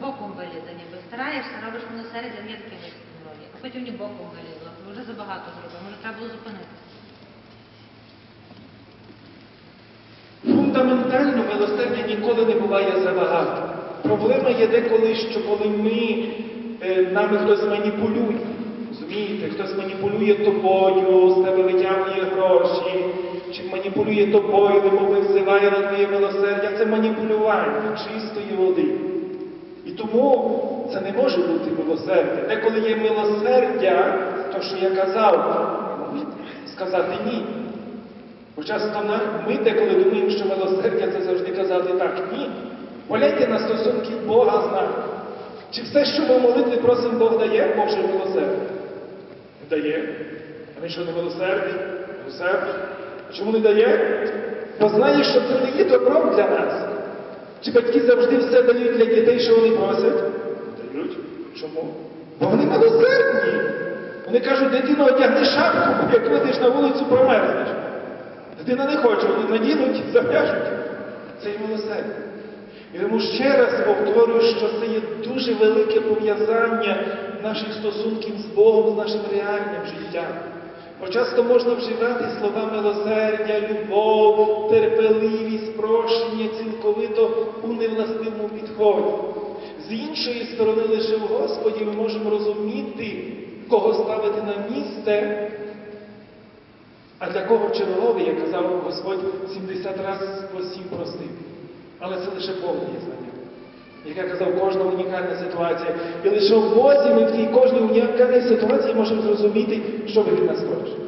Боком вилізе, ніби стараєшся, робиш милосердя, є таке високе. А потім ні боком вилізло. Вже забагато зробив, може треба було зупинитися. Фундаментально милосердя ніколи не буває забагато. Проблема є деколи, що коли ми, е, нами хтось маніпулює. Розумієте, хтось маніпулює тобою, з тебе витягує гроші, чи маніпулює тобою, немови взиває на твоє милосердя. Це маніпулювання чистої води. І тому це не може бути милосердя. Деколи є милосердя, то що я казав, сказати ні. Бо часто ми деколи думаємо, що милосердя це завжди казати так, ні. Погляньте на стосунки Бога з нами. Чи все, що ми молитві просимо, Бог дає, Бог же милосердя? Дає. А він що не милосердний? Милосердний. Чому не дає? Бо знає, що це не є добром для нас. Чи батьки завжди все дають для дітей, що вони просять? Дають. Чому? Бо вони милосердні. Вони кажуть, дитино, одягни шапку, бо як вийдеш на вулицю, промерзнеш. Дитина не хоче, вони надінуть, зав'яжуть. Це і милосердя. І тому ще раз повторюю, що це є дуже велике пов'язання наших стосунків з Богом, з нашим реальним життям. Бо часто можна вживати слова милосердя, любов, терпеливість, цілковито у невластивому підході. З іншої сторони, лише в Господі ми можемо розуміти, кого ставити на місце, а для кого черговий, як казав Господь, 70 разів по сім простив. Але це лише є знання. Як я казав, кожна унікальна ситуація. І лише в Бозі ми в тій кожній унікальній ситуації можемо зрозуміти, що ви від нас хочете.